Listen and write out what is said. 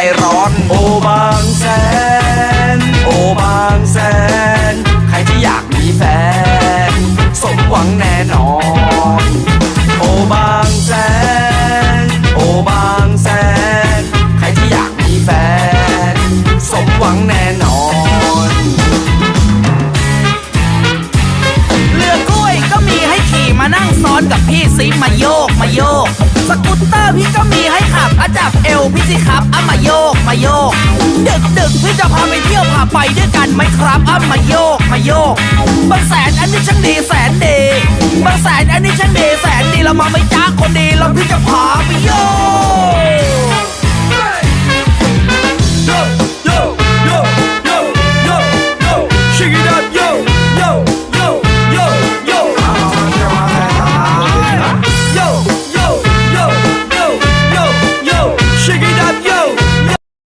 ใจร้อน โอบางแสน โอบางแสน ใครที่อยากมีแฟน สมหวังแน่นอน โอบางแสน โอบางแสน ใครที่อยากมีแฟน สมหวังแน่นอน นั่งซ้อนกับพี่ซิมาโยกมาโยก สกูตเตอร์พี่ก็มีให้ขับอาจับเอวพี่สิครับอามาโยกมาโยก ดึกดึกพี่จะพาไปเที่ยวพาไปด้วยกันไหมครับอามาโยกมาโยกบางแสนอันนี้ช่างดีแสนดีบางแสนอันนี้ช่างดีแสนดีเรามาไม่จ้าคนดีเราพี่จะพาไปโยก